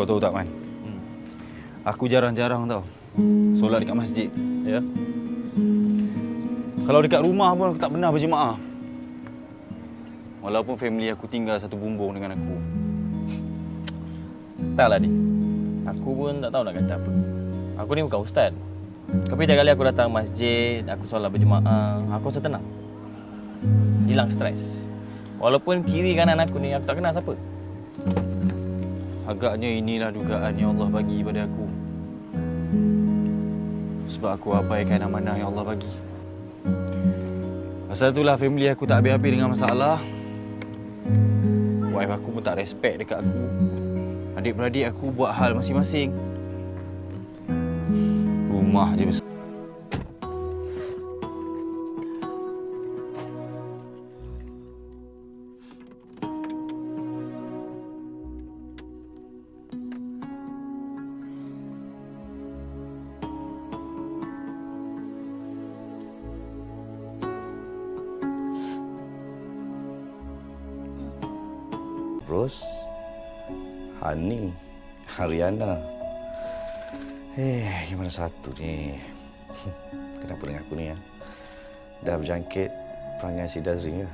Kau tahu tak, Man? Hmm. Aku jarang-jarang tau solat dekat masjid. Ya. Kalau dekat rumah pun aku tak pernah berjemaah. Walaupun family aku tinggal satu bumbung dengan aku. Taklah, Dik. Aku pun tak tahu nak kata apa. Aku ni bukan ustaz. Tapi tiap kali aku datang masjid, aku solat berjemaah, aku rasa tenang. Hilang stres. Walaupun kiri kanan aku ni, aku tak kenal siapa. Agaknya inilah dugaan yang Allah bagi pada aku. Sebab aku abaikan amanah yang Allah bagi. Pasal itulah family aku tak habis-habis dengan masalah. Wife aku pun tak respect dekat aku. Adik-beradik aku buat hal masing-masing. Rumah je besar. Ros, Hani, Haryana. Eh, gimana satu ni? Kenapa dengan aku ni ya? Dah berjangkit perangai si Dazrin ya?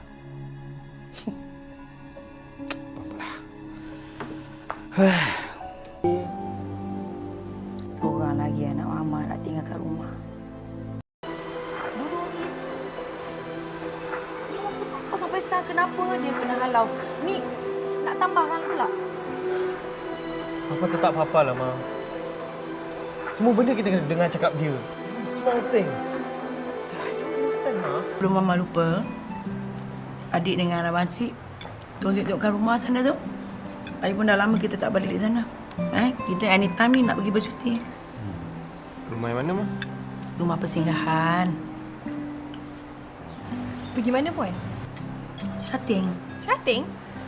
Seorang lagi anak mama nak tinggal kat rumah. Sampai sekarang kenapa dia kena halau. Ni nak tambahkan pula. Papa tetap papa lah, Ma. Semua benda kita kena dengar cakap dia. Even small things. I don't understand, Ma. Belum mama lupa. Adik dengan Abang Cik tunjuk-tunjukkan rumah sana tu. Lagipun dah lama kita tak balik di sana. Eh, kita anytime ni nak pergi bercuti. Rumah yang mana, Ma? Rumah persinggahan. Pergi mana puan? Cerating. Cerating?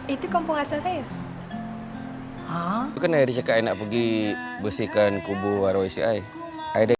Itu kampung asal saya. Ha? Kan I ada cakap I nak pergi bersihkan kubur arwah isteri I. I dah